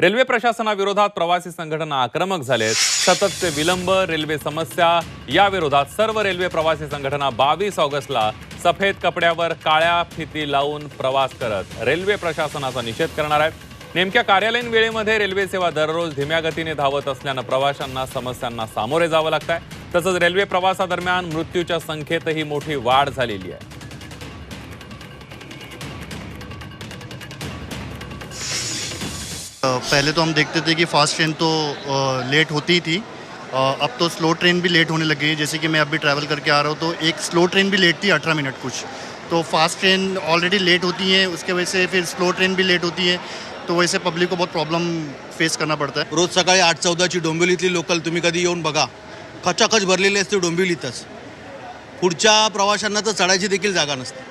Railway प्रशासनाविरोधात प्रवासी संघटना आक्रमक झालेत. सततचे विलंब रेल्वे समस्या या विरोधात सर्व रेल्वे प्रवासी संघटना बावीस ऑगस्टला सफेद कपड्यावर काळ्या फिती लावून प्रवास करत रेल्वे प्रशासनाचा निषेध करणार आहेत. नेमक्या कार्यालयीन वेळेमध्ये रेल्वे सेवा दररोज धीम्या गतीने धावत असल्यानं प्रवाशांना समस्यांना सामोरे जावं लागत आहे तसंच रेल्वे प्रवासादरम्यान मृत्यूच्या संख्येतही मोठी वाढ झालेली आहे. पहले तो हम देखते थे कि फास्ट ट्रेन तो लेट होती ही थी। अब तो स्लो ट्रेन भी लेट होने लगी है। जैसे कि मैं अभी ट्रैवल करके आ रहा हूँ तो एक स्लो ट्रेन भी लेट थी अठारह मिनट कुछ। तो फास्ट ट्रेन ऑलरेडी लेट होती है उसके वजह से फिर स्लो ट्रेन भी लेट होती है। तो वैसे पब्लिक को बहुत प्रॉब्लम फेस करना पड़ता है। रोज सकाळी आठ चौदाची डोंबिवलीतली लोकल तुम्ही कधी येऊन बघा. खचाखच भरलेली असते डोंबिवलीतच पुढच्या प्रवाशांना तर चढायची देखील जागा नसते.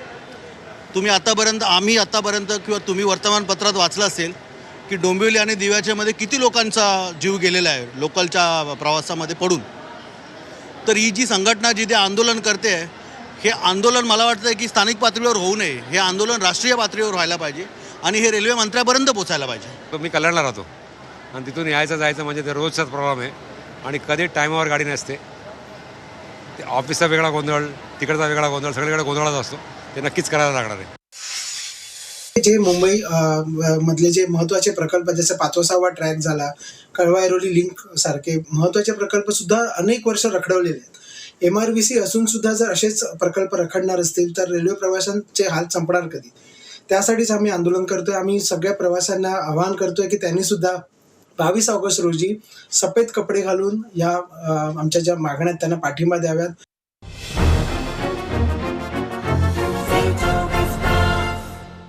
तुम्ही आतापर्यंत आम्ही आतापर्यंत किंवा तुम्ही वर्तमानपत्रात वाचलं असेल की डोंबिवली आणि दिव्याच्यामध्ये किती लोकांचा जीव गेलेला आहे लोकलच्या प्रवासामध्ये पडून? तर ही जी संघटना जी ते आंदोलन करते आहे हे आंदोलन मला वाटतं की स्थानिक पातळीवर होऊ नये. हे आंदोलन राष्ट्रीय पातळीवर व्हायला पाहिजे आणि हे रेल्वे मंत्र्यापर्यंत पोचायला पाहिजे. मी कल्याणला राहतो. आणि तिथून यायचं जायचं म्हणजे ते रोजचाच प्रॉब्लेम आहे. आणि कधी टायमावर गाडी नसते. ते ऑफिसचा वेगळा गोंधळ तिकडचा वेगळा गोंधळ सगळीकडे गोंधळाच असतो. ते नक्कीच करायला लागणार आहे. जे मुंबई मधले जे महत्त्वाचे प्रकल्प जसं पाचोसावा ट्रॅक झाला कळवा ऐरोली लिंक सारखे महत्त्वाचे प्रकल्प सुद्धा अनेक वर्ष रखडवलेले आहेत. एम आर व्ही सी असून सुद्धा जर असेच प्रकल्प रखडणार असतील तर रेल्वे प्रवाशांचे हाल संपणार कधी? त्यासाठीच आम्ही आंदोलन करतोय. आम्ही सगळ्या प्रवाशांना आवाहन करतोय की त्यांनी सुद्धा बावीस ऑगस्ट रोजी सफेद कपडे घालून या आमच्या ज्या मागण्या त्यांना पाठिंबा द्याव्यात.